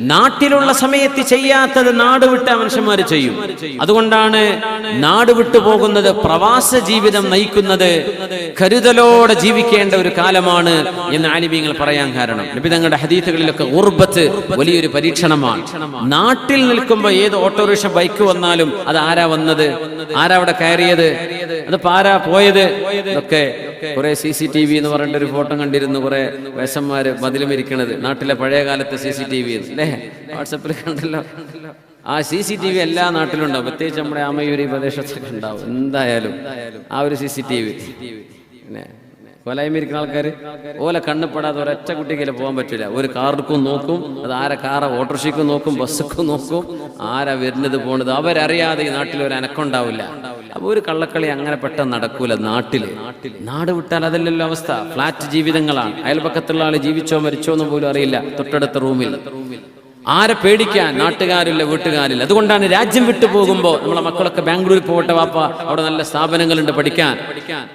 നാട്ടിലുള്ള സമയത്ത് ചെയ്യാത്തത് നാട് വിട്ട മനുഷ്യന്മാർ ചെയ്യും. അതുകൊണ്ടാണ് നാട് വിട്ടു പോകുന്നത് പ്രവാസ ജീവിതം നയിക്കുന്നത് കരുതലോടെ ജീവിക്കേണ്ട ഒരു കാലമാണ് എന്ന് ആലിബീങ്ങൾ പറയാൻ കാരണം. നബി തങ്ങളുടെ ഹദീത്തുകളിലൊക്കെ ഉർബത്ത് വലിയൊരു പരീക്ഷണമാണ്. നാട്ടിൽ നിൽക്കുമ്പോൾ ഏത് ഓട്ടോറിക്ഷ ബൈക്ക് വന്നാലും അത് ആരാ വന്നത്? ആരാ അവിടെ കയറിയത്? അത് പാരാ പോയത്? ഇതൊക്കെ കുറെ സി സി ടി വി എന്ന് പറഞ്ഞിട്ട് ഒരു ഫോട്ടോ കണ്ടിരുന്നു കുറെ വേഷന്മാര് മതിലും ഇരിക്കണത്. നാട്ടിലെ പഴയ കാലത്തെ സി സി ടി വി അല്ലേ വാട്സപ്പിൽ കണ്ടല്ലോ. ആ സി സി ടി വി എല്ലാ നാട്ടിലും ഉണ്ടാവും പ്രത്യേകിച്ച് നമ്മുടെ ആമയൂരി പ്രദേശത്തൊക്കെ ഉണ്ടാവും. എന്തായാലും ആ ഒരു സി സി ടി വി പിന്നെ കൊലായ്മയിരിക്കുന്ന ആൾക്കാർ ഓല കണ്ണുപ്പെടാതെ ഒരൊറ്റ കുട്ടിക്കല്ലേ പോകാൻ പറ്റില്ല ഒരു കാർക്കും നോക്കും അത് ആരെ കാറ ഓട്ടോറിക്ഷയ്ക്കും നോക്കും ബസ്സൊക്കെ നോക്കും ആരാ വരുന്നത് പോണത് അവരറിയാതെ ഈ നാട്ടിൽ ഒരു അനക്കുണ്ടാവില്ല അപ്പൊ ഒരു കള്ളക്കളി അങ്ങനെ പെട്ടെന്ന് നടക്കൂല നാട്ടിൽ നാട് വിട്ടാൽ അതല്ലല്ലോ അവസ്ഥ. ഫ്ലാറ്റ് ജീവിതങ്ങളാണ്. അയൽപക്കത്തുള്ള ആൾ ജീവിച്ചോ മരിച്ചോ എന്ന് പോലും അറിയില്ല. തൊട്ടടുത്ത റൂമിൽ. ആരെ പേടിക്കാൻ? നാട്ടുകാരില്ല വീട്ടുകാരില്ല. അതുകൊണ്ടാണ് രാജ്യം വിട്ടു പോകുമ്പോൾ നമ്മളെ മക്കളൊക്കെ ബാംഗ്ലൂരിൽ പോകട്ടെ വാപ്പ. അവിടെ നല്ല സ്ഥാപനങ്ങളുണ്ട് പഠിക്കാൻ.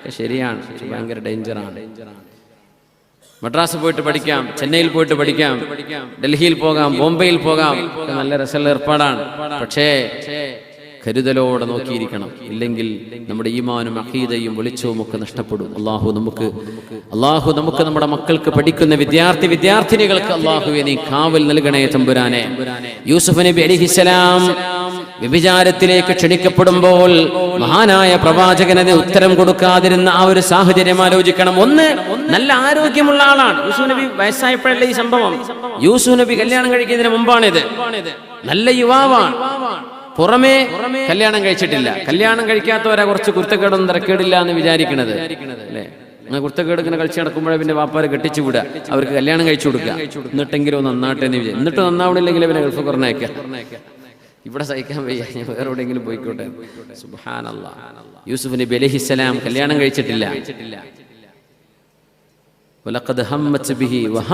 ശരിയാണ്. ഭയങ്കര ഡേഞ്ചറാണ് മദ്രാസ് പോയിട്ട് പഠിക്കാം. ചെന്നൈയിൽ പോയിട്ട് പഠിക്കാം. ഡൽഹിയിൽ പോകാം. ബോംബെയിൽ പോകാം. നല്ല രസമുള്ള ഏർപ്പാടാണ്. പക്ഷേ കരുതലോടെ നോക്കിയിരിക്കണം. ഇല്ലെങ്കിൽ നമ്മുടെ ഈമാനും അഖീദയും വെളിച്ചവും ഒക്കെ നഷ്ടപ്പെടും. അള്ളാഹു നമുക്ക് അള്ളാഹു നമുക്ക് നമ്മുടെ മക്കൾക്ക് പഠിക്കുന്ന വിദ്യാർത്ഥി വിദ്യാർത്ഥിനികൾക്ക് അള്ളാഹുവെ നീ കാവൽ നൽകണേ തമ്പുരാനെ. യൂസുഫ് നബി അലിഹിസലാം വ്യഭിചാരത്തിലേക്ക് ക്ഷണിക്കപ്പെടുമ്പോൾ മഹാനായ പ്രവാചകനത് ഉത്തരം കൊടുക്കാതിരുന്ന ആ ഒരു സാഹചര്യം ആലോചിക്കണം. ഒന്ന് നല്ല ആരോഗ്യമുള്ള ആളാണ്. യൂസു നബി വയസ്സായപ്പോഴല്ലേ ഈ സംഭവം? യൂസു നബി കല്യാണം കഴിക്കുന്നതിന് മുമ്പാണിത്. നല്ല യുവാവാണ്. പുറമേ കല്യാണം കഴിച്ചിട്ടില്ല. കല്യാണം കഴിക്കാത്തവരെ കുറച്ച് കുരുത്തക്കേടൊന്നും തിരക്കേടില്ല എന്ന് വിചാരിക്കണത്. അല്ലേ? അങ്ങനെ കുരുത്തക്കേട് ഇങ്ങനെ കളിച്ച് നടക്കുമ്പോഴേ പിന്നെ വാപ്പാരെ കെട്ടിച്ചു വിടുക. അവർക്ക് കല്യാണം കഴിച്ചു കൊടുക്കുക. എന്നിട്ടെങ്കിലും നന്നാട്ടെ എന്ന് വിചാരിച്ചു എന്നിട്ട് നന്നാവണില്ലെങ്കിൽ പിന്നെ ഗൾഫ് കുറഞ്ഞേക്ക. ഇവിടെ സഹിക്കാൻ വയ്യ. ഞാൻ വേറെ എവിടെയെങ്കിലും പോയിക്കോട്ടെ. സുബാനല്ല യൂസുഫ് നബി കല്യാണം കഴിച്ചിട്ടില്ല.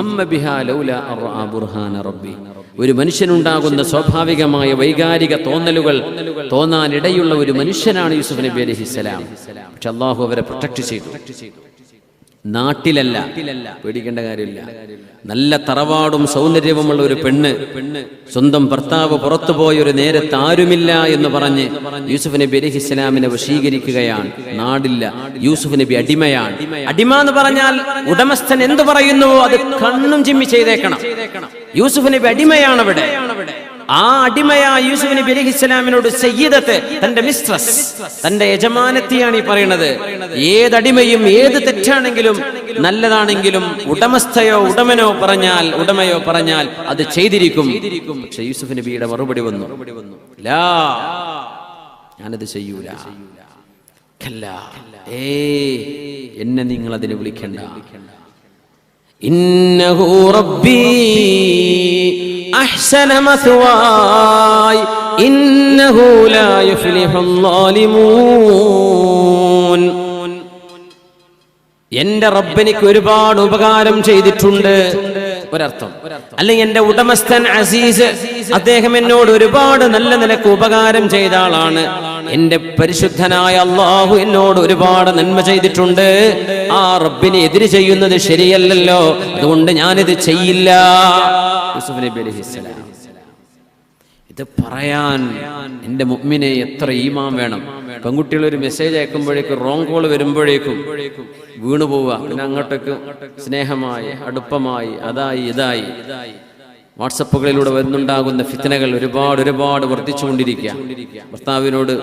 അൻ റഅ ബുർഹാന റബ്ബി. ഒരു മനുഷ്യനുണ്ടാകുന്ന സ്വാഭാവികമായ വൈകാരിക തോന്നലുകൾ തോന്നാനിടയുള്ള ഒരു മനുഷ്യനാണ് യൂസുഫ് നബി അലൈഹിസ്സലാം പക്ഷെ അള്ളാഹു അവരെ പ്രൊട്ടക്ട് ചെയ്തു. നാട്ടിലല്ല പേടിക്കേണ്ട കാര്യമില്ല. നല്ല തറവാടും സൗന്ദര്യവുമുള്ള ഒരു പെണ്ണ് സ്വന്തം ഭർത്താവ് പുറത്തുപോയ ഒരു നേരത്ത് ആരുമില്ല എന്ന് പറഞ്ഞ് യൂസുഫ് നബി അലഹി ഇസ്ലാമിനെ വശീകരിക്കുകയാണ്. നാടില്ല യൂസുഫ് നബി അടിമയാണ്. അടിമ എന്ന് പറഞ്ഞാൽ ഉടമസ്ഥൻ എന്ത് പറയുന്നുവോ അത് കണ്ണും ചിമ്മി ചെയ്തേക്കണം. യൂസുഫ് നബി അടിമയാണ് അവിടെ ആ അടിമയായ യൂസുഫ് നബി സയ്യിദത്തെ ഇസ്ലാമിനോട് തന്റെ മിസ്ട്രസ് തന്റെ യജമാനത്തെയാണ് ഈ പറയുന്നത്. അടിമയും ഏത് തെറ്റാണെങ്കിലും നല്ലതാണെങ്കിലും ഉടമസ്ഥയോ ഉടമനോ പറഞ്ഞാൽ ഉടമയോ പറഞ്ഞാൽ അത് ചെയ്തിരിക്കും. പക്ഷെ യൂസുഫ് നബിയുടെ മറുപടി വന്നു. ലാ ഞാനത് ചെയ്യൂല. ഏ എന്നെ നിങ്ങൾ അതിന് വിളിക്കണ്ട. إنه ربي أحسن مثواي إنه لا يفلح الظالمون എന്റെ റബ്ബെനിക്ക് ഒരുപാട് ഉപകാരം ചെയ്തിട്ടുണ്ട് ഒരർത്ഥം. അല്ലെങ്കിൽ എന്റെ ഉടമസ്ഥൻ അസീസ് അദ്ദേഹം എന്നോട് ഒരുപാട് നല്ല നിലയ്ക്ക് ഉപകാരം ചെയ്ത ആളാണ്. എന്റെ പരിശുദ്ധനായ അള്ളാഹു എന്നോട് ഒരുപാട് നന്മ ചെയ്തിട്ടുണ്ട്. ആ റബ്ബിനെ എതിര് ചെയ്യുന്നത് ശരിയല്ലല്ലോ. അതുകൊണ്ട് ഞാനിത് ചെയ്യില്ല. യൂസുഫ് നബി അലൈഹിസ്സലാം ഇത് പറയാൻ എന്റെ മുമ്മിനെ എത്ര ഈമാം വേണം. പെൺകുട്ടികൾ ഒരു മെസ്സേജ് അയക്കുമ്പോഴേക്കും റോങ് കോൾ വരുമ്പോഴേക്കും വീണു പോവുക. പിന്നെ അങ്ങോട്ടേക്ക് സ്നേഹമായി അടുപ്പമായി അതായി ഇതായി. വാട്സപ്പുകളിലൂടെ വരുന്നുണ്ടാകുന്ന ഫിത്തനകൾ ഒരുപാട് ഒരുപാട് വർദ്ധിച്ചുകൊണ്ടിരിക്കുക. ഭർത്താവിനോട്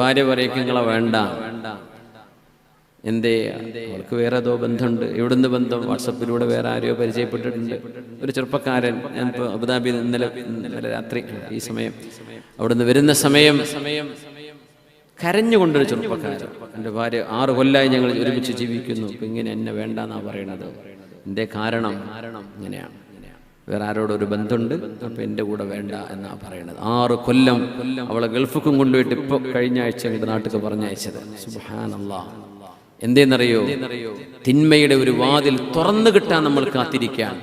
ഭാര്യ പറയൊക്കെ നിങ്ങളെ വേണ്ട. എന്തേ അവൾക്ക് വേറെ ഏതോ ബന്ധമുണ്ട്. എവിടുന്ന് ബന്ധം? വാട്സപ്പിലൂടെ വേറെ ആരെയോ പരിചയപ്പെട്ടിട്ടുണ്ട്. ഒരു ചെറുപ്പക്കാരൻ ഞാൻ ഇപ്പോൾ അബുദാബി ഇന്നലെ ഇന്നലെ രാത്രി ഈ സമയം. അവിടുന്ന് വരുന്ന സമയം സമയം കരഞ്ഞുകൊണ്ടൊരു ചെറുപ്പക്കാരൻ. എന്റെ ഭാര്യ ആറ് കൊല്ലായി ഞങ്ങൾ ഒരുമിച്ച് ജീവിക്കുന്നു. ഇപ്പം ഇങ്ങനെ എന്നെ വേണ്ടെന്നാ പറയണത്. എന്റെ കാരണം? ഇങ്ങനെയാണ്. വേറെ ആരോടൊരു ബന്ധമുണ്ട്. അപ്പൊ എന്റെ കൂടെ വേണ്ട എന്നാ പറയണത്. ആറ് കൊല്ലം അവളെ ഗൾഫിക്കും കൊണ്ടുപോയിട്ട് ഇപ്പൊ കഴിഞ്ഞ ആഴ്ച നാട്ടിൽ പറഞ്ഞയച്ചത്. സുബാനല്ലാ എന്തേന്നറിയോ? തിന്മയുടെ ഒരു വാതിൽ തുറന്നു കിട്ടാൻ നമ്മൾ കാത്തിരിക്കാം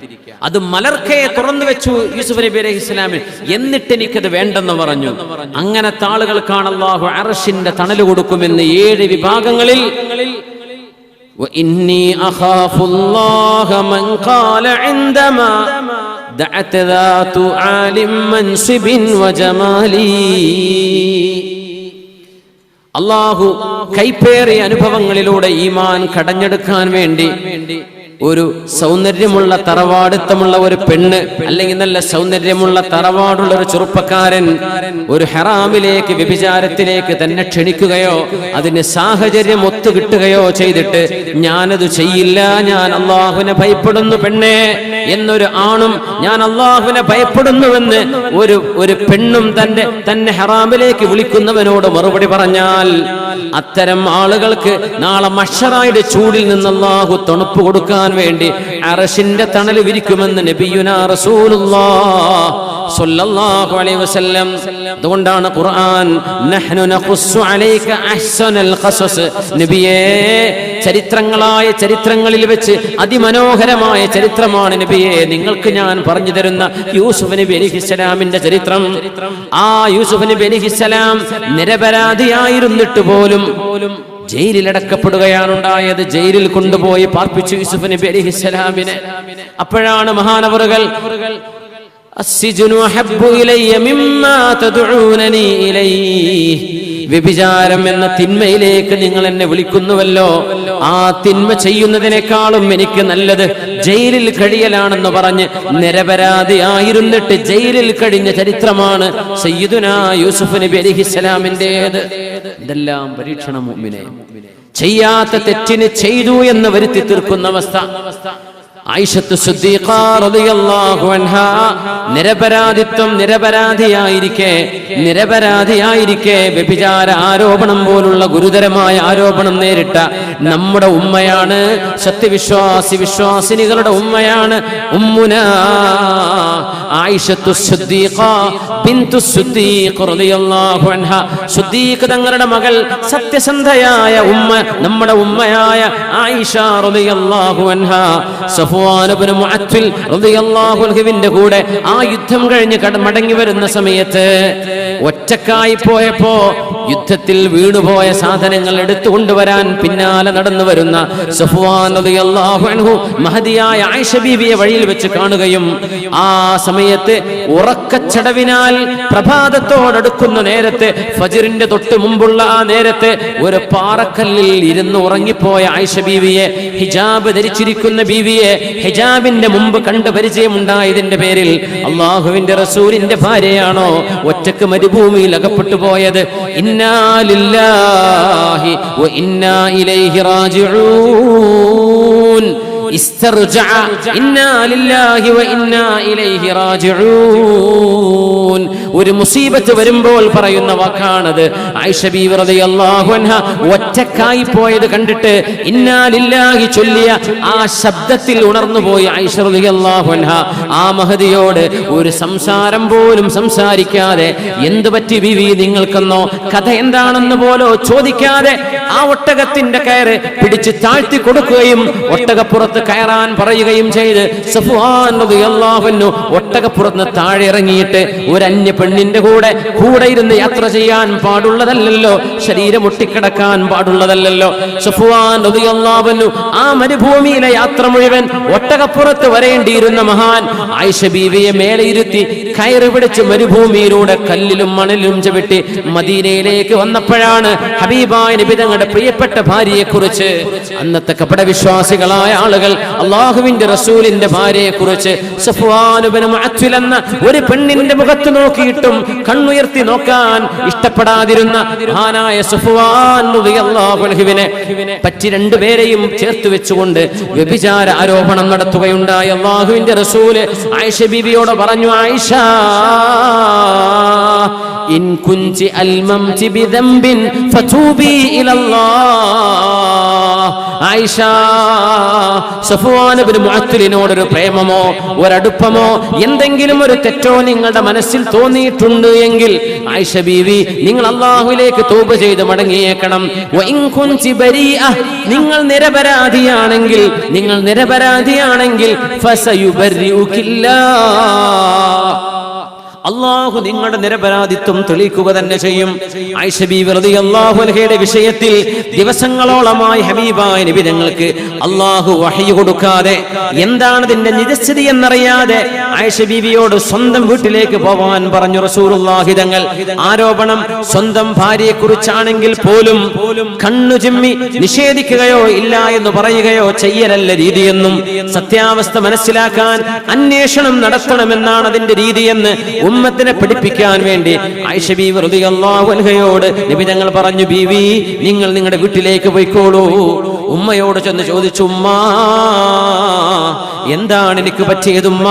അത് മലർക്കയെ തുറന്നു വെച്ചു യൂസുഫ് നബി അലൈഹി ഇസ്ലാമിൽ എന്നിട്ട് എനിക്കത് വേണ്ടെന്ന് പറഞ്ഞു. അങ്ങനത്തെ ആളുകൾക്കാണല്ലാഹു അറഷിന്റെ തണൽ കൊടുക്കുമെന്ന് ഏഴ് വിഭാഗങ്ങളിൽ ദഅത്ത് ദാതു ആലിം മൻസിബിൻ വജമാലീ അള്ളാഹു കൈപ്പേറിയ അനുഭവങ്ങളിലൂടെ ഈമാൻ കടഞ്ഞെടുക്കാൻ വേണ്ടി ഒരു സൗന്ദര്യമുള്ള തറവാടിത്തമുള്ള ഒരു പെണ്ണ് അല്ലെങ്കിൽ നല്ല സൗന്ദര്യമുള്ള തറവാടുള്ള ഒരു ചെറുപ്പക്കാരൻ ഒരു ഹെറാമിലേക്ക് വ്യഭിചാരത്തിലേക്ക് തന്നെ ക്ഷണിക്കുകയോ അതിന് സാഹചര്യം ഒത്തു ഒത്തുകിട്ടുകയോ ചെയ്തിട്ട് ഞാനത് ചെയ്യില്ല ഞാൻ അള്ളാഹുവിനെ ഭയപ്പെടുന്നു പെണ്ണേ എന്നൊരു ആണും ഞാൻ അള്ളാഹുവിനെ ഭയപ്പെടുന്നുവെന്ന് ഒരു ഒരു പെണ്ണും തന്റെ തന്നെ ഹറാമിലേക്ക് വിളിക്കുന്നവനോട് മറുപടി പറഞ്ഞാൽ അത്തരം ആളുകൾക്ക് നാളെ മഷറായുടെ ചൂടിൽ നിന്ന് തണുപ്പ് കൊടുക്കാൻ വേണ്ടി അറഷിന്റെ തണൽ വിരിക്കുമെന്ന് നബിയുന അലൈഹി വസല്ലം. അതുകൊണ്ടാണ് ഖുർആൻ നഹ്നു അലൈക അഹ്സനൽ നബിയേ ചരിത്രങ്ങളായ ചരിത്രങ്ങളിൽ വെച്ച് അതിമനോഹരമായ ചരിത്രമാണ് നബിയെ. നിങ്ങൾക്ക് ഞാൻ പറഞ്ഞു തരുന്ന യൂസുഫ് നബി അലിഹിസ്സലാമിന്റെ ചരിത്രം. ആ യൂസുഫ് നബി അലിഹിസ്സലാം നിരപരാധിയായിരുന്നിട്ട് പോലും ജയിലിലടക്കപ്പെടുകയാണ് ഉണ്ടായത് ജയിലിൽ കൊണ്ടുപോയി പാർപ്പിച്ചു യൂസുഫിന് നബി അപ്പോഴാണ് മഹാനവറുകൾ അസ്സിജുനു ഹബ്ബു ഇലയ്യ മിമ്മാ തദഊനനി ഇലൈഹി. വ്യഭിചാരം എന്ന തിന്മയിലേക്ക് നിങ്ങൾ എന്നെ വിളിക്കുന്നുവല്ലോ. ആ തിന്മ ചെയ്യുന്നതിനേക്കാളും എനിക്ക് നല്ലത് ജയിലിൽ കഴിയലാണെന്ന് പറഞ്ഞ് നിരപരാധിയായിരുന്നിട്ട് ജയിലിൽ കഴിഞ്ഞ ചരിത്രമാണ് സയ്യിദുന യൂസുഫ് നബി അലിഹിസ്സലാമിന്റെത് ഇതെല്ലാം പരീക്ഷണം ചെയ്യാത്ത തെറ്റിന് ചെയ്തു എന്ന് വരുത്തി തീർക്കുന്ന അവസ്ഥ. നിരപരാധിത്വം നിരപരാധിയായിരിക്കെ നിരപരാധിയായിരിക്കെ വ്യഭിചാര ആരോപണം പോലുള്ള ഗുരുതരമായ ആരോപണം നേരിട്ട നമ്മുടെ ഉമ്മയാണ് സത്യവിശ്വാസി വിശ്വാസിനികളുടെ ഉമ്മയാണ് ഉമ്മുന തങ്ങളുടെ മകൾ സത്യസന്ധയായ ഉമ്മ നമ്മുടെ ഉമ്മയായ ആയിഷ റളിയല്ലാഹു അൻഹുവിന്റെ കൂടെ ആ യുദ്ധം കഴിഞ്ഞ് മടങ്ങി വരുന്ന സമയത്ത് ഒറ്റക്കായി പോയപ്പോ യുദ്ധത്തിൽ വീണുപോയ സാധനങ്ങൾ എടുത്തുകൊണ്ടുവരാൻ പിന്നാലെ നടന്നു വരുന്ന സഫ്വാൻ മഹദിയായ ആയിഷ ബീവിയെ വഴിയിൽ വെച്ച് കാണുകയും ആ സമയത്ത് ഉറക്കച്ചടവിനാൽ പ്രഭാതത്തോടടുക്കുന്ന നേരത്തെ. ഫജിറിന്റെ തൊട്ട് മുമ്പുള്ള ആ നേരത്തെ ഒരു പാറക്കല്ലിൽ ഇരുന്ന് ഉറങ്ങിപ്പോയ ആയിഷ ബീവിയെ ഹിജാബ് ധരിച്ചിരിക്കുന്ന ബീവിയെ ഹിജാബിന്റെ മുമ്പ് കണ്ട് പരിചയമുണ്ടായതിന്റെ പേരിൽ അള്ളാഹുവിന്റെ റസൂലിന്റെ ഭാര്യയാണോ ഒറ്റയ്ക്ക് മരുഭൂമിയിൽ അകപ്പെട്ടു പോയത്? ഇന്നാലില്ലാഹി ഇന്നാ ഇലൈഹി റാജിഊൻ. ഒരു മുസീബത്ത് വരുമ്പോൾ പറയുന്ന വാക്കാണത്. ഒറ്റക്കായി പോയത് കണ്ടിട്ട് ഇന്നാലില്ലാഹി ചൊല്ലിയ ആ ശബ്ദത്തിൽ ഉണർന്നുപോയി ഐശ്വറി അള്ളാഹുൻഹ ആ മഹതിയോട് ഒരു സംസാരം പോലും സംസാരിക്കാതെ എന്തു പറ്റി ബിവി നിങ്ങൾക്കെന്നോ? കഥ എന്താണെന്ന് പോലോ ചോദിക്കാതെ ആ ഒട്ടകത്തിന്റെ കയറ് പിടിച്ച് താഴ്ത്തി കൊടുക്കുകയും ഒട്ടകപ്പുറത്ത് കയറാൻ പറയുകയും ചെയ്ത് സഫ്വാൻ ഒട്ടകപ്പുറത്ത് താഴെ ഇറങ്ങിയിട്ട് ഒരു അന്യ പെണ്ണിന്റെ കൂടെ കൂടെ ഇരുന്ന് യാത്ര ചെയ്യാൻ പാടുള്ളതല്ലല്ലോ. ശരീരം ഒട്ടിക്കിടക്കാൻ പാടുള്ളതല്ലല്ലോ. സഫ്വാൻ ആ മരുഭൂമിയിലെ യാത്ര മുഴുവൻ ഒട്ടകപ്പുറത്ത് വരേണ്ടിയിരുന്ന മഹാൻ ആയിഷ ബീവിയെ മേലെ ഇരുത്തി കയറ് പിടിച്ച് മരുഭൂമിയിലൂടെ കല്ലിലും മണലിലും ചവിട്ടി മദീനയിലേക്ക് വന്നപ്പോഴാണ് ഹബീബായ നബി തങ്ങളുടെ പ്രിയപ്പെട്ട ഭാര്യയെക്കുറിച്ച് അന്നത്തെ കപട വിശ്വാസികളായ അള്ളാഹുവിന്റെ റസൂലിന്റെ ഭാര്യയെ കുറിച്ച് എന്ന ഒരു പെണ്ണിന്റെ മുഖത്ത് നോക്കിയിട്ടും കണ്ണുയർത്തി നോക്കാൻ ഇഷ്ടപ്പെടാതിരുന്ന മഹാനായ സുഫുവാൻഹുവിനെ പറ്റി രണ്ടുപേരെയും ചേർത്ത് വെച്ചുകൊണ്ട് വ്യഭിചാര ആരോപണം നടത്തുകയുണ്ടായി. അള്ളാഹുവിന്റെ റസൂൽ ആയിഷ ബീവിയോട് പറഞ്ഞു ആയിഷ ഇൻ ബിദംബിൻ ഫതൂബി ആയിഷ സഫ്വാൻ ഇബ്നു മുഅത്തലിനോട് ഒരു പ്രേമമോ ഒരടുപ്പമോ എന്തെങ്കിലും ഒരു തെറ്റോ നിങ്ങളുടെ മനസ്സിൽ തോന്നിയിട്ടുണ്ട് എങ്കിൽ ആയിഷ ബീവി നിങ്ങൾ അള്ളാഹുലേക്ക് തോപ ചെയ്ത് മടങ്ങിയേക്കണം. നിങ്ങൾ നിരപരാധിയാണെങ്കിൽ നിങ്ങൾ നിരപരാധിയാണെങ്കിൽ ഫസയുബർരിഉകില്ലാ അള്ളാഹു നിങ്ങളുടെ നിരപരാധിത്വം തെളിയിക്കുക തന്നെ ചെയ്യും. അൻഹയുടെ വിഷയത്തിൽ ദിവസങ്ങളോളമായി ഹബീബായ നബി ഞങ്ങൾക്ക് അള്ളാഹു വഹി കൊടുക്കാതെ എന്താണ് ഇതിന്റെ നിജസ്ഥിതി എന്നറിയാതെ ആയിഷ ബീവിയോട് സ്വന്തം വീട്ടിലേക്ക് പോവാൻ പറഞ്ഞു റസൂലുള്ളാഹി തങ്ങൾ. ആരോപണം സ്വന്തം ഭാര്യയെ കുറിച്ചാണെങ്കിൽ പോലും കണ്ണു ചിമ്മി നിഷേധിക്കുകയോ ഇല്ല എന്ന് പറയുകയോ ചെയ്യലല്ല രീതിയെന്നും സത്യാവസ്ഥ മനസ്സിലാക്കാൻ അന്വേഷണം നടത്തണമെന്നാണ് അതിന്റെ രീതിയെന്ന് ഉമ്മത്തിനെ പഠിപ്പിക്കാൻ വേണ്ടി ആയിഷ ബീവി റളിയല്ലാഹു അൻഹയോട് നബി തങ്ങൾ പറഞ്ഞു ബീവി നിങ്ങൾ നിങ്ങളുടെ വീട്ടിലേക്ക് പോയിക്കോളൂ. ഉമ്മയോട് ചെന്ന് ചോദിച്ചു ഉമ്മാ എന്താണ് എനിക്ക് പറ്റിയതുമ്മ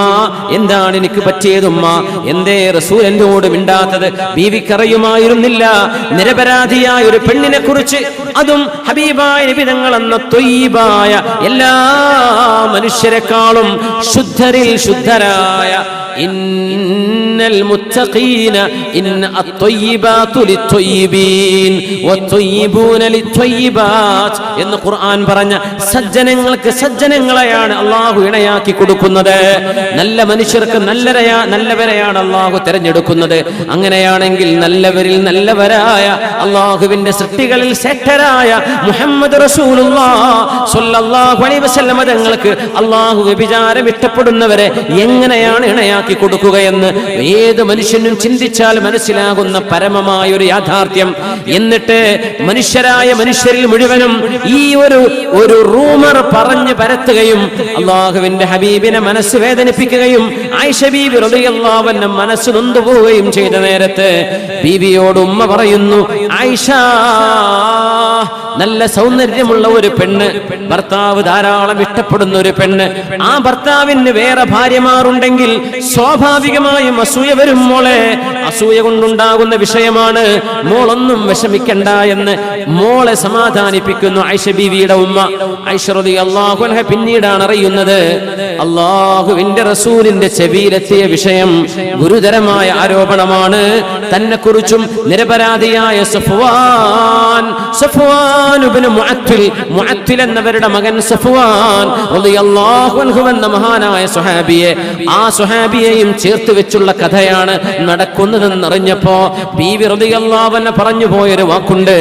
എന്താണ് എനിക്ക് പറ്റിയതുമ്മ എന്തേ റസൂൽ എന്നോട് മിണ്ടാത്തത്? ബീവിക്കറിയുമായിരുന്നില്ല. നിരപരാധിയായ ഒരു പെണ്ണിനെ കുറിച്ച് അതും ഹബീബായ നിബിതങ്ങൾ എന്ന തൊയ്ബായ എല്ലാ മനുഷ്യരെക്കാളും ശുദ്ധരിൽ ശുദ്ധരായ ഇന്നൽ മുത്തഖീന ഇന്ന അത്വയ്യിബാതു ലിത്വയ്യിബീൻ വത്വയ്യിബൂന ലിത്വയ്യിബാത്ത് എന്ന് ഖുർആൻ പറഞ്ഞ സജ്ജനങ്ങൾക്ക് സജ്ജനങ്ങളെയാണ് അള്ളാഹു ഇണയാക്കി കൊടുക്കുന്നത്. നല്ല മനുഷ്യർക്ക് നല്ലവരെയാ നല്ലവരെയാണ് അള്ളാഹു തിരഞ്ഞെടുക്കുന്നത്. അങ്ങനെയാണെങ്കിൽ നല്ലവരിൽ നല്ലവരായ അള്ളാഹുവിന്റെ സൃഷ്ടികളിൽ ശ്രേഷ്ഠരായ മുഹമ്മദ് റസൂലുള്ളാഹു തങ്ങൾക്ക് അള്ളാഹു വ്യഭിചാരം ഇഷ്ടപ്പെടുന്നവരെ എങ്ങനെയാണ് ഇണയാക്കി കൊടുക്കുകയെന്ന് ഏത് മനുഷ്യനും ചിന്തിച്ചാൽ മനസ്സിലാകുന്ന പരമമായ ഒരു യാഥാർത്ഥ്യം. എന്നിട്ട് മനുഷ്യരായ മനുഷ്യരിൽ മുഴുവനും ഈ ഒരു ഒരു റൂമർ പറഞ്ഞു പരത്തുകയും അള്ളാഹുവിന്റെ ഹബീബിനെ മനസ്സ് വേദനിപ്പിക്കുകയും ആയിഷ ബീബി റളിയല്ലാഹുവിന്റെ മനസ്സ് നൊന്തുപോവുകയും ചെയ്ത നേരത്ത് ബീബിയോട് ഉമ്മ പറയുന്നു ആയിഷ നല്ല സൗന്ദര്യമുള്ള ഒരു പെണ്ണ് ഭർത്താവ് ധാരാളം ഇഷ്ടപ്പെടുന്ന ഒരു പെണ്ണ്. ആ ഭർത്താവിന് വേറെ ഭാര്യമാരുണ്ടെങ്കിൽ സ്വാഭാവികമായും അസൂയ വരും മോളെ. അസൂയ കൊണ്ടുണ്ടാകുന്ന വിഷയമാണ് മോളൊന്നും വിഷമിക്കണ്ട എന്ന് മോളെ സമാധാനിപ്പിക്കുന്നു ഐഷ ബീവിയുടെ ഉമ്മ. ഐശ്വറതി അള്ളാഹുൻഹ പിന്നീടാണ് അറിയുന്നത്. അള്ളാഹുവിന്റെ റസൂലിന്റെ ചെവിയിലെത്തിയ വിഷയം ഗുരുതരമായ ആരോപണമാണ്. തന്നെ കുറിച്ചും നിരപരാധിയായ സഫുവാൻ എന്നവരുടെ മകൻ സഫുവാൻ റളിയല്ലാഹു അൻഹു എന്ന മഹാനായ സ്വഹാബിയെ ആ സ്വഹാബിയെയും ചേർത്ത് വെച്ചുള്ള കഥയാണ് നടക്കുന്നതെന്ന് അറിഞ്ഞപ്പോ ബീവി അൻഹ പറഞ്ഞു പോയൊരു വാക്കുണ്ട്.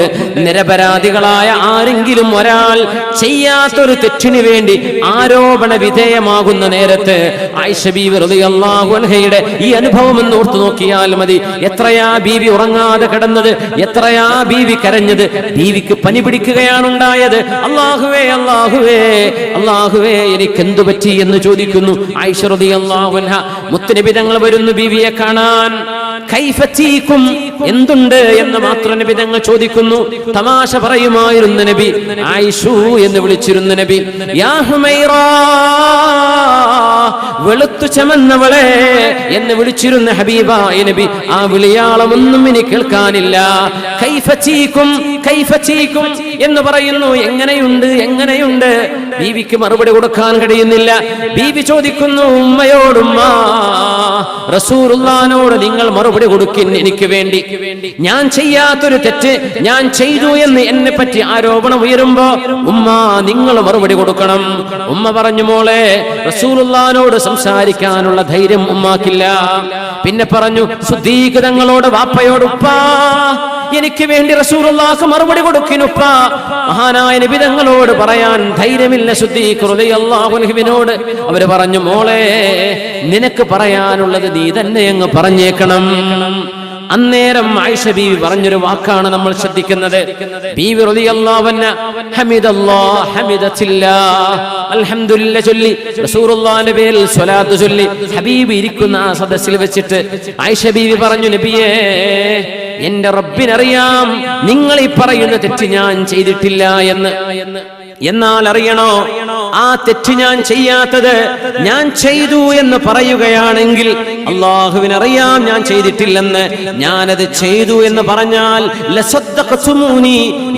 നിരപരാധികളായ ആരെങ്കിലും ഒരാൾ ചെയ്യാത്തൊരു തെറ്റിനു വേണ്ടി ആരോപണ വിധേയമാകുന്ന നേരത്ത് ആയിഷ ബീവി റളിയല്ലാഹു അൻഹയുടെ ഈ അനുഭവം എന്ന് ഓർത്തു നോക്കിയാൽ മതി. എത്രയാ ബീവി ഉറങ്ങാതെ കിടന്നത്? എത്രയാ ബീവി കരഞ്ഞത്? ബീവിക്ക് പനി പിടിക്കുകയാണ് ഉണ്ടായത് അള്ളാഹുവേ അള്ളാഹുവേ അള്ളാഹുവേ എനിക്ക് എന്തു പറ്റി എന്ന് ചോദിക്കുന്നു റളിയല്ലാഹു അൻഹ. മുത്തുനബി തങ്ങൾ വരുന്നു ബീവിയെ കാണാൻ. കൈഫത്തീക്കും എന്തുണ്ട് എന്ന് മാത്രം നബി തങ്ങൾ ചോദിക്കുന്നു. തമാശ പറയുമായിരുന്നു നബി. ആയിഷു എന്ന് വിളിച്ചിരുന്നു നബി. യാ ഹുമൈറാ. വെളുത്തു ചമന്നവളെ എന്ന് വിളിച്ചിരുന്ന ഹബീബായ നബി ആ വിളിയാളമൊന്നും ഇനി കേൾക്കാനില്ല. കൈഫച്ചീക്കും കൈഫച്ചീക്കും എന്ന് പറയുന്നു. എങ്ങനെയുണ്ട് എങ്ങനെയുണ്ട്? ബീവിക്ക് മറുപടി കൊടുക്കാൻ കഴിയുന്നില്ല. ബീവി ചോദിക്കുന്നു ഉമ്മയോടുമ്മ റസൂറുല്ലാനോട് നിങ്ങൾ മറുപടി കൊടുക്കിൻ എനിക്ക് വേണ്ടി. ഞാൻ ചെയ്യാത്തൊരു തെറ്റ് ഞാൻ ചെയ്തു എന്ന് എന്നെ പറ്റി ആരോപണം ഉയരുമ്പോ ഉമ്മ നിങ്ങൾ മറുപടി കൊടുക്കണം. ഉമ്മ പറഞ്ഞു മോളെ റസൂലുള്ളാനോട് സംസാരിക്കാനുള്ള ധൈര്യം ഉമ്മാക്കില്ല. പിന്നെ പറഞ്ഞു ശുദ്ധീകൃതങ്ങളോട് വാപ്പയോട് എനിക്ക് വേണ്ടി റസൂറുല്ലാഹ് മറുപടി കൊടുക്കിനുപ്പ മഹാനായ നിബിതങ്ങളോട് പറയാൻ ധൈര്യമില്ല ശുദ്ധീകൃതയോട് അവർ പറഞ്ഞു മോളെ നിനക്ക് പറയാനുള്ളത് നീ തന്നെ അങ്ങ് പറഞ്ഞേക്കണം. അന്നേരം ആയിഷ ബീവി പറഞ്ഞൊരു വാക്കാണ് നമ്മൾ ശ്രദ്ധിക്കുന്നത്. ബീവി ചൊല്ലി സ്വലാത്ത് ചൊല്ലി ഹബീബ് ഇരിക്കുന്ന ആ സദസ്സിൽ വെച്ചിട്ട് ആയിഷ ബീവി പറഞ്ഞു നബിയേ എന്റെ റബ്ബിനറിയാം നിങ്ങൾ ഈ പറയുന്ന തെറ്റ് ഞാൻ ചെയ്തിട്ടില്ല എന്ന്. എന്നാൽ അറിയണോ? ആ തെറ്റ് ഞാൻ ചെയ്യാത്തത് ഞാൻ ചെയ്തു എന്ന് പറയുകയാണെങ്കിൽ അള്ളാഹുവിനറിയാം ഞാൻ ചെയ്തിട്ടില്ലെന്ന്. ഞാനത് ചെയ്തു എന്ന് പറഞ്ഞാൽ.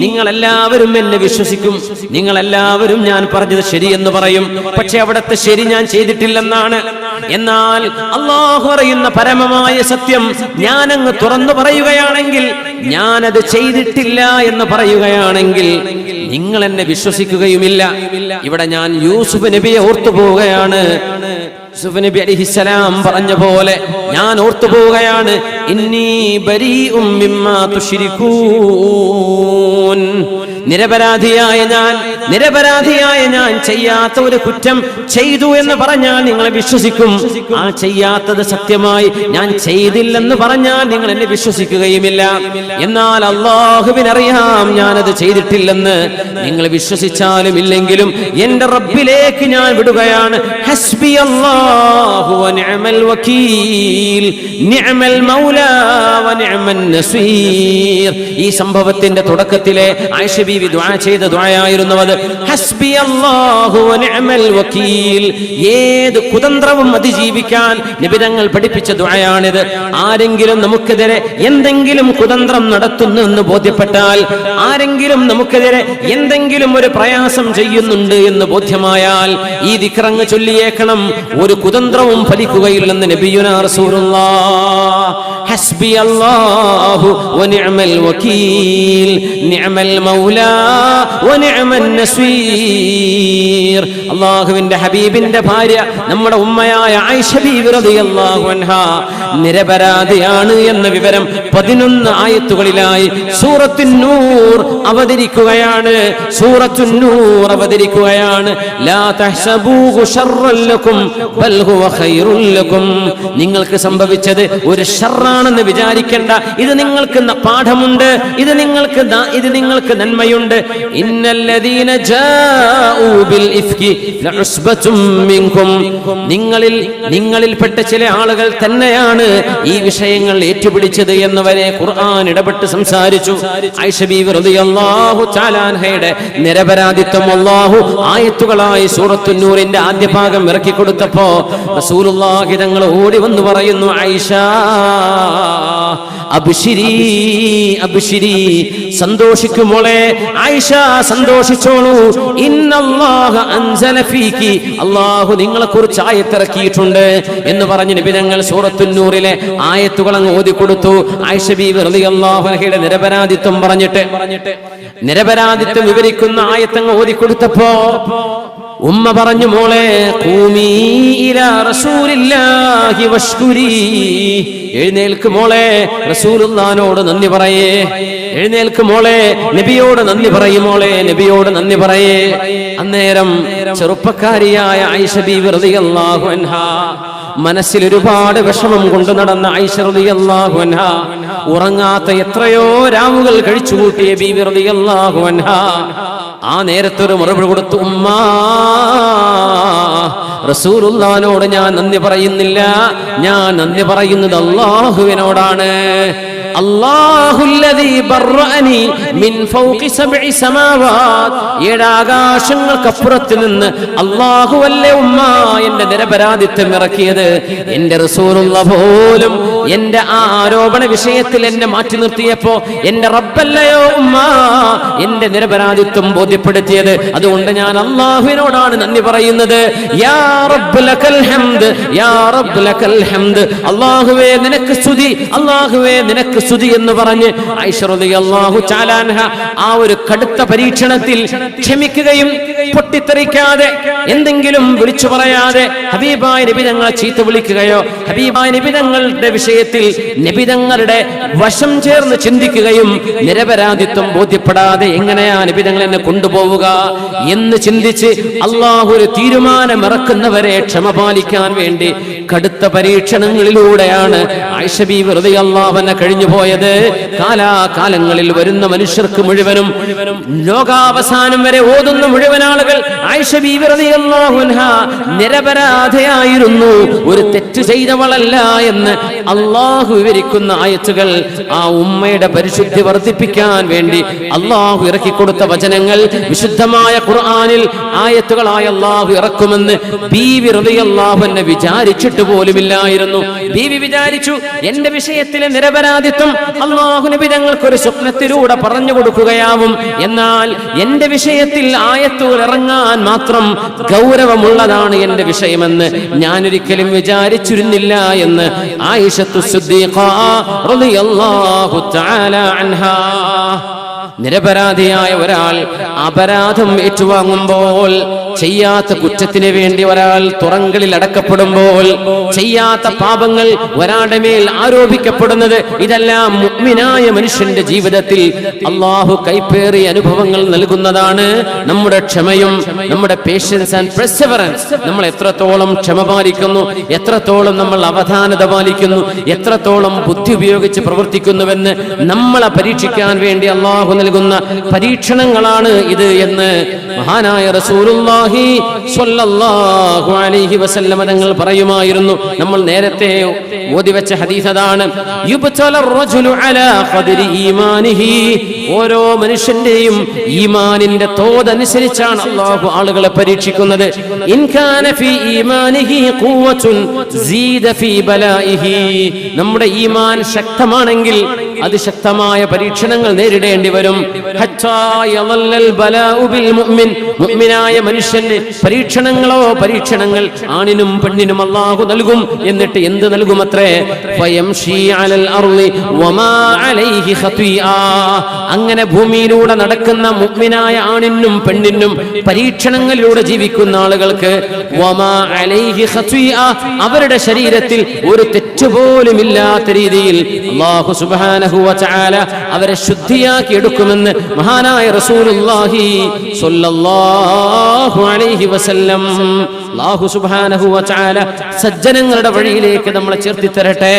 നിങ്ങൾ എല്ലാവരും എന്നെ വിശ്വസിക്കും. നിങ്ങൾ എല്ലാവരും ഞാൻ പറഞ്ഞത് ശരിയെന്ന് പറയും. പക്ഷെ അവിടുത്തെ ശരി ഞാൻ ചെയ്തിട്ടില്ലെന്നാണ്. എന്നാൽ അള്ളാഹു അറിയുന്ന പരമമായ സത്യം ഞാൻ അങ്ങ് തുറന്നു പറയുകയാണെങ്കിൽ ഞാനത് ചെയ്തിട്ടില്ല എന്ന് പറയുകയാണെങ്കിൽ നിങ്ങൾ എന്നെ വിശ്വസിക്കുകയുമില്ല. ഇവിടെ ഞാൻ യൂസുഫ് നബിയെ ഓർത്തു പോവുകയാണ്. യൂസുഫ് നബി അലിഹിസലാം പറഞ്ഞ പോലെ ഞാൻ ഓർത്തു പോവുകയാണ്. നിരപരാധിയായ ഞാൻ നിരപരാധിയായ ഞാൻ ചെയ്യാത്ത ഒരു കുറ്റം ചെയ്തു എന്ന് പറഞ്ഞാൽ നിങ്ങൾ വിശ്വസിക്കും. ആ ചെയ്യാത്തത് സത്യമായി ഞാൻ ചെയ്തില്ലെന്ന് പറഞ്ഞാൽ നിങ്ങൾ എന്നെ വിശ്വസിക്കുകയുമില്ല. എന്നാൽ അള്ളാഹുവിനറിയാം ഞാനത് ചെയ്തിട്ടില്ലെന്ന്. നിങ്ങൾ വിശ്വസിച്ചാലും ഇല്ലെങ്കിലും എന്റെ റബ്ബിലേക്ക് ഞാൻ വിടുകയാണ്. ഹസ്ബി അള്ളാഹു വകീൽ. മൗലാ ഈ സംഭവത്തിന്റെ തുടക്കത്തിലെ ആയിഷ ബീവി ദുആ ചെയ്ത ദുആയായിരുന്നു അത്. ഹസ്ബി അല്ലാഹു വ വക്കീൽ. ഏത് കുതന്ത്രവും അതിജീവിക്കാൻ നിബിതങ്ങൾ പഠിപ്പിച്ച ദുആയാണിത്. ആരെങ്കിലും നമുക്കെതിരെ എന്തെങ്കിലും കുതന്ത്രം നടത്തുന്നു എന്ന് ബോധ്യപ്പെട്ടാൽ ആരെങ്കിലും നമുക്കെതിരെ എന്തെങ്കിലും ഒരു പ്രയാസം ചെയ്യുന്നുണ്ട് എന്ന് ബോധ്യമായാൽ ഈ ദിക്റങ്ങ് ചൊല്ലിയേക്കണം. ഒരു കുതന്ത്രവും ഫലിക്കുകയില്ലെന്ന് നബിയുനാ റസൂലുള്ളാഹ് ഹസ്ബി അല്ലാഹു വ നിഅമൽ വക്കീൽ നിഅമൽ മൗലാ വ നിഅമൻ നസീർ അല്ലാഹുവിന്റെ ഹബീബിന്റെ ഭാര്യ നമ്മുടെ ഉമ്മയായ ആയിഷ ബീവി റളിയല്ലാഹു അൻഹാ നിരപരാധിയാണ് എന്ന വിവരം പതിനൊന്ന് ആയത്തുകളിലായി സൂറത്തുൻ നൂർ അവതരിക്കുകയാണ്. സൂറത്തുൻ നൂർ അവതരിക്കുകയാണ്. ലാ തഹ്സബൂഹു ശർറൻ ലക്കും ബൽ ഹുവ ഖൈറുൻ ലക്കും. നിങ്ങൾക്ക് സംഭവിച്ചത് ഒരു ഷർറാണെന്ന് വിചാരിക്കേണ്ട. ഇത് നിങ്ങൾക്ക് പാഠമുണ്ട്. ഇത് നിങ്ങൾക്ക് ഇത് നിങ്ങൾക്ക് നന്മയുണ്ട്. ഇന്നല്ലദീന ബിൽ നിങ്ങളിൽ നിങ്ങളിൽപ്പെട്ട ചില ആളുകൾ തന്നെയാണ് ഈ വിഷയങ്ങൾ ഏറ്റുപിടിച്ചത് എന്നവരെ ഖുർആൻ ഇടപെട്ട് സംസാരിച്ചു. ആയിഷ റളിയല്ലാഹു നിരപരാധിത്വം അള്ളാഹു ആയത്തുകളായി സൂറത്തു നൂറിന്റെ ആദ്യ ഭാഗം ഇറക്കി കൊടുത്തപ്പോൾ റസൂലുള്ളാഹി തങ്ങൾ ഓടി വന്ന് പറയുന്നു ആയിഷ അബ്ശിരി അബ്ശിരി. സന്തോഷിക്കുമോളെ ആയിഷ സന്തോഷിച്ചോളൂ. ഇന്നല്ലാഹ അൻസല ഫീകി. അല്ലാഹു നിങ്ങളെ കുറിച്ച് ആയത്തിറക്കിയിട്ടുണ്ട് എന്ന് പറഞ്ഞ് നിബിധങ്ങൾ സൂറത്തുന്നൂറിലെ ആയത്തുകൾ അങ്ങ് ഓതി കൊടുത്തു. ആയിഷ ബീവി റളിയല്ലാഹു അൻഹയുടെ നിരപരാധിത്വം പറഞ്ഞിട്ട് നിരപരാധിത്വം വിവരിക്കുന്ന ആയത്തങ്ങ് ഓതി ഉമ്മ പറഞ്ഞു മോളെ എഴുന്നേൽക്ക് മോളെ റസൂലുള്ളാനോട് നന്ദി പറയേ. എഴുന്നേൽക്ക് മോളെ നബിയോട് നന്ദി പറയും മോളെ നബിയോട് നന്ദി പറയേ. അന്നേരം ചെറുപ്പക്കാരിയായ ആയിഷ ബീവി റളിയല്ലാഹു അൻഹാ മനസ്സിൽ ഒരുപാട് വിഷമം കൊണ്ടു നടന്ന ഐഷ റളിയല്ലാഹു ഉറങ്ങാത്ത എത്രയോ രാവുകൾ കഴിച്ചു കൂട്ടിയ അൻഹ. ആ നേരത്തൊരു മറുപടി കൊടുത്തു ഉമ്മാ റസൂലുള്ളാനോട് ഞാൻ നന്ദി പറയുന്നില്ല. ഞാൻ നന്ദി പറയുന്നത് അള്ളാഹുവിനോടാണ് ഏഴാകാശങ്ങൾക്കപ്പുറത്ത് നിന്ന് അള്ളാഹുവല്ലേ ഉമ്മ എന്റെ നിരപരാധിത്വം ഇറക്കിയത്. എന്റെ റസൂലുള്ള പോലും എന്റെ ആ ആരോപണ വിഷയത്തിൽ എന്നെ മാറ്റി നിർത്തിയപ്പോ എന്റെ റബ്ബല്ലയോ ഉമ്മ എന്റെ നിരപരാധിത്വം ബോധ്യപ്പെടുത്തിയത്. അതുകൊണ്ട് ഞാൻ അള്ളാഹുവിനോടാണ് നന്ദി പറയുന്നത്. യാ ഹംദ് യാ ഹംദ്. അള്ളാഹുവേ നിനക്ക് സ്തുതി അള്ളാഹുവേ നിനക്ക് സ്തുതി എന്ന് പറഞ്ഞ് ആ ഒരു കടുത്ത പരീക്ഷണത്തിൽ ക്ഷമിക്കുകയും പൊട്ടിത്തെറിക്കാതെ എന്തെങ്കിലും വിളിച്ചു പറയാതെ ഹബീബായ നിബിതങ്ങളെ ചീത്ത വിളിക്കുകയോ ഹബീബായ നിബിതങ്ങളുടെ വിഷയത്തിൽ നിബിതങ്ങളുടെ വശം ചേർന്ന് ചിന്തിക്കുകയും നിരപരാധിത്വം ബോധ്യപ്പെടാതെ എങ്ങനെയാ നിബിതങ്ങൾ എന്നെ കൊണ്ടുപോവുക എന്ന് ചിന്തിച്ച് അള്ളാഹു ഒരു തീരുമാനമിറക്കുന്നവരെ ക്ഷമ പാലിക്കാൻ വേണ്ടി കടുത്ത പരീക്ഷണങ്ങളിലൂടെയാണ് ആയിഷബി വെറുതെ അള്ളാവനെ കഴിഞ്ഞു പോയത്. കാലാകാലങ്ങളിൽ വരുന്ന മനുഷ്യർക്ക് മുഴുവനും ലോകാവസാനം വരെ ഓതുന്ന മുഴുവൻ ആളുകൾ ആയിഷബി വെറുതെ നിരപരാധയായിരുന്നു. ഒരു തെറ്റ് ചെയ്തവളല്ല എന്ന് അള്ളാഹു വിവരിക്കുന്ന ആയത്തുകൾ ആ ഉമ്മയുടെ പരിശുദ്ധി വർദ്ധിപ്പിക്കാൻ വേണ്ടി അള്ളാഹു ഇറക്കിക്കൊടുത്ത വചനങ്ങൾ വിശുദ്ധമായ ഖുർആാനിൽ ആയത്തുകളായ അള്ളാഹു ഇറക്കുമെന്ന് ബീവി റളിയല്ലാഹു എന്നെ വിചാരിച്ചിട്ട് പോലുമില്ലായിരുന്നു ബീവി വിചാരിച്ചു എന്റെ വിഷയത്തിലെ നിരപരാധിത്വം അള്ളാഹു നബി ഞങ്ങൾക്ക് സ്വപ്നത്തിലൂടെ പറഞ്ഞു കൊടുക്കുകയാവും. എന്നാൽ എന്റെ വിഷയത്തിൽ ആയത്തുകൾ ഇറങ്ങാൻ മാത്രം ഗൗരവമുള്ളതാണ് എന്റെ വിഷയമെന്ന് ഞാൻ ഒരിക്കലും വിചാരിച്ചിരുന്നില്ല എന്ന് ആയിഷത്തു നിരപരാധിയായ ഒരാൾ അപരാധം ഏറ്റുവാങ്ങുമ്പോൾ ചെയ്യാത്ത കുറ്റത്തിന് വേണ്ടി ഒരാൾ തുറങ്കലിൽ അടക്കപ്പെടുമ്പോൾ ചെയ്യാത്ത പാപങ്ങൾ ഒരാളുടെ മേൽ ആരോപിക്കപ്പെടുന്നത് ഇതെല്ലാം മുഗ്മിനായ മനുഷ്യന്റെ ജീവിതത്തിൽ അള്ളാഹു കൈപ്പേറിയ അനുഭവങ്ങൾ നൽകുന്നതാണ്. നമ്മുടെ ക്ഷമയും നമ്മുടെ പേഷ്യൻസ് ആൻഡ് പെർസെവറൻസ് നമ്മൾ എത്രത്തോളം ക്ഷമ പാലിക്കുന്നു എത്രത്തോളം നമ്മൾ അവധാനത പാലിക്കുന്നു എത്രത്തോളം ബുദ്ധി ഉപയോഗിച്ച് പ്രവർത്തിക്കുന്നുവെന്ന് നമ്മളെ പരീക്ഷിക്കാൻ വേണ്ടി അള്ളാഹു നൽകുന്ന പരീക്ഷണങ്ങളാണ് ഇത് എന്ന് മഹാനായ റസൂലുള്ളാഹി സ്വല്ലല്ലാഹു അലൈഹി വസല്ലമ തങ്ങൾ പറയുമായിരുന്നു. നമ്മൾ നേരത്തെ ഓതി വെച്ച ഹദീസ് അതാണ്. ഓരോ മനുഷ്യന്റെയും ഈമാനിന്റെ തോതനുസരിച്ചാണ് അള്ളാഹു ആളുകളെ പരീക്ഷിക്കുന്നത്. നമ്മുടെ ഈമാൻ ശക്തമാണെങ്കിൽ അതിശക്തമായ പരീക്ഷണങ്ങൾ നേരിടേണ്ടി വരും. മുഅ്മിനായ മനുഷ്യന് പരീക്ഷണങ്ങളോ പരീക്ഷണങ്ങൾ ആണിനും പെണ്ണിനും അള്ളാഹു നൽകും. എന്നിട്ട് എന്ത് നൽകുമത്രേ? അങ്ങനെ ഭൂമിയിലൂടെ നടക്കുന്ന മുഗ്മിനായ ആണിനും പെണ്ണിനും പരീക്ഷണങ്ങളിലൂടെ ജീവിക്കുന്ന ആളുകൾക്ക് അവരുടെ ശരീരത്തിൽ ഒരു തെറ്റുപോലും ഇല്ലാത്ത രീതിയിൽ അള്ളാഹു സുബ്ഹാനഹു തആല അവരെ ശുദ്ധിയാക്കി എടുക്കുമെന്ന് മഹാനായ റസൂലുള്ളാഹി സ്വല്ലല്ലാഹു അലൈഹി വസല്ലം. അല്ലാഹു സുബ്ഹാനഹു വ സജ്ജനങ്ങളുടെ വഴിയിലേക്ക് നമ്മളെ ചേർത്തി തരട്ടെ